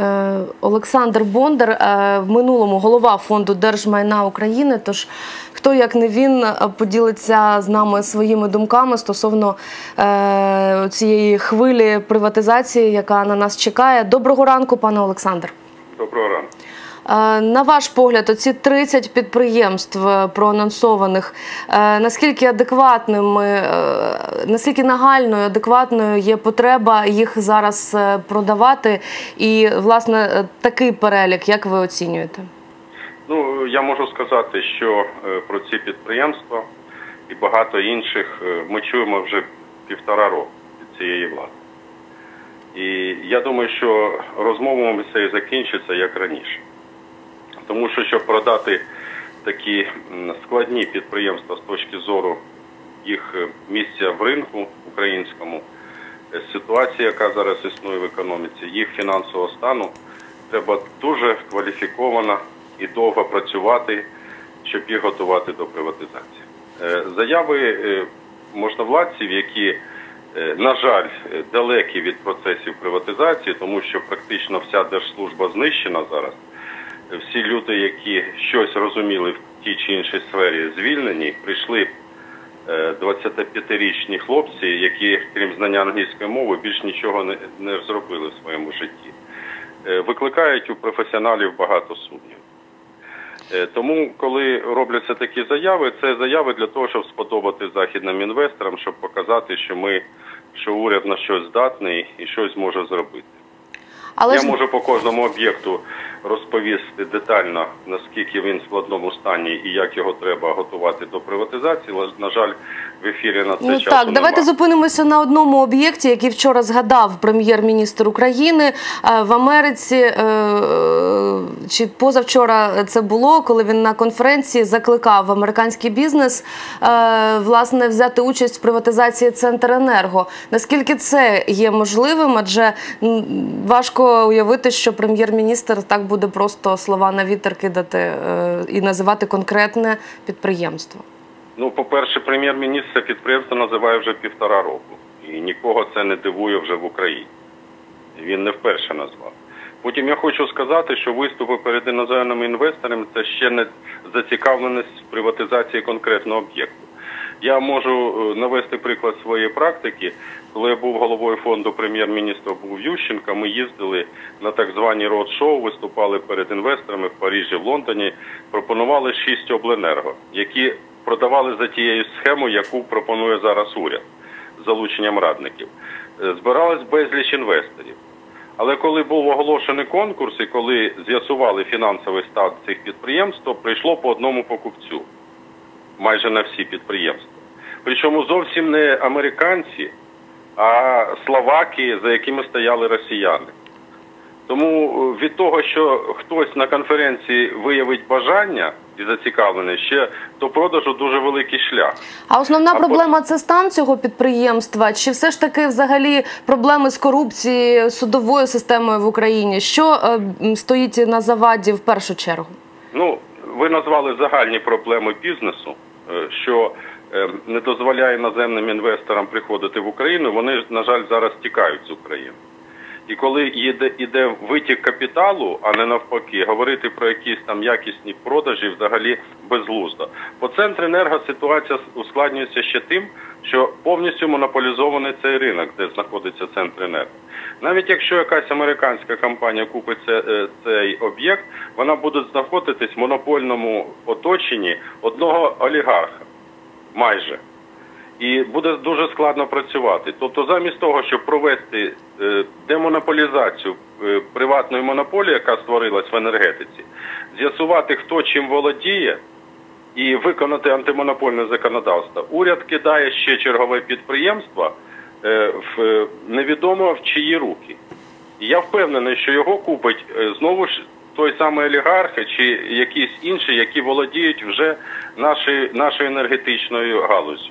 Е, Олександр Бондар е, в минулому голова фонду держмайна України. Тож хто як не він е, поділиться з нами своїми думками стосовно цієї хвилі приватизації, яка на нас чекає. Доброго ранку, пане Олександр. Доброго ранку. Е, На ваш погляд, оці 30 підприємств е, проанонсованих, е, наскільки адекватними, наскільки нагальною, адекватною є потреба їх зараз продавати? І, власне, такий перелік, як ви оцінюєте? Ну я можу сказати, що про ці підприємства і багато інших ми чуємо вже півтора року від цієї влади. І я думаю, що розмовами це і закінчиться як раніше. Тому що щоб продати такі складні підприємства з точки зору їх е, місця в ринку українському, е, ситуація, яка зараз існує в економіці, їх фінансового стану, треба дуже кваліфіковано і довго працювати, щоб їх готувати до приватизації. Е, Заяви можновладців, які, на жаль, далекі від процесів приватизації, тому що практично вся держслужба знищена зараз. Всі люди, які щось розуміли в тій чи іншій сфері, звільнені, прийшли е, 25-річні хлопці, які, крім знання англійської мови, більш нічого не, не зробили в своєму житті. Е, Викликають у професіоналів багато сумнівів. Е, Тому, коли робляться такі заяви, це заяви для того, щоб сподобати західним інвесторам, щоб показати, що ми, що уряд на щось здатний і щось може зробити. Але Я ж можу по кожному об'єкту розповісти детально, наскільки він в складному стані і як його треба готувати до приватизації. Але, на жаль, в ефірі на це Ну часу так, давайте нема. зупинимося на одному об'єкті, який вчора згадав прем'єр-міністр України Е, в Америці. е, Чи позавчора це було, коли він на конференції закликав американський бізнес е, власне взяти участь в приватизації Центренерго. Наскільки це є можливим? Адже важко уявити, що прем'єр-міністр так буде просто слова на вітер кидати е, і називати конкретне підприємство. Ну, по-перше, прем'єр-міністр це підприємство називає вже півтора року. І нікого це не дивує вже в Україні. Він не вперше назвав. Потім я хочу сказати, що виступи перед іноземними інвесторами це ще не зацікавленість приватизації конкретного об'єкту. Я можу е, навести приклад своєї практики. Коли я був головою фонду прем'єр-міністра був Ющенка, ми їздили на так звані роуд-шоу, виступали перед інвесторами в Парижі, в Лондоні, пропонували шість обленерго, які продавали за тією схемою, яку пропонує зараз уряд з залученням радників. Е, Збиралось безліч інвесторів. Але коли був оголошений конкурс і коли з'ясували фінансовий стан цих підприємств, то прийшло по одному покупцю майже на всі підприємства. Причому зовсім не американці, а словаки, за якими стояли росіяни. Тому е, від того, що хтось на конференції виявить бажання і зацікавленість, ще до продажу дуже великий шлях. А основна А проблема це стан цього підприємства? Чи все ж таки взагалі проблеми з корупцією судовою системою в Україні? Що е, стоїть на заваді в першу чергу? Ну, ви назвали загальні проблеми бізнесу, е, що е, не дозволяє іноземним інвесторам приходити в Україну. Вони, на жаль, зараз тікають з України. І коли йде, йде витік капіталу, а не навпаки, говорити про якісь там якісні продажі взагалі безглуздо. По Центренерго ситуація ускладнюється ще тим, що повністю монополізований цей ринок, де знаходиться Центренерго. Навіть якщо якась американська компанія купить е, цей об'єкт, вона буде знаходитись в монопольному оточенні одного олігарха майже. І буде дуже складно працювати. Тобто, замість того, щоб провести е, демонополізацію е, приватної монополії, яка створилась в енергетиці, з'ясувати, хто чим володіє, і виконати антимонопольне законодавство, уряд кидає ще чергове підприємство е, в невідомо в чиї руки. І я впевнений, що його купить знову ж той самий олігарх чи якісь інші, які володіють вже нашою, нашою енергетичною галузю.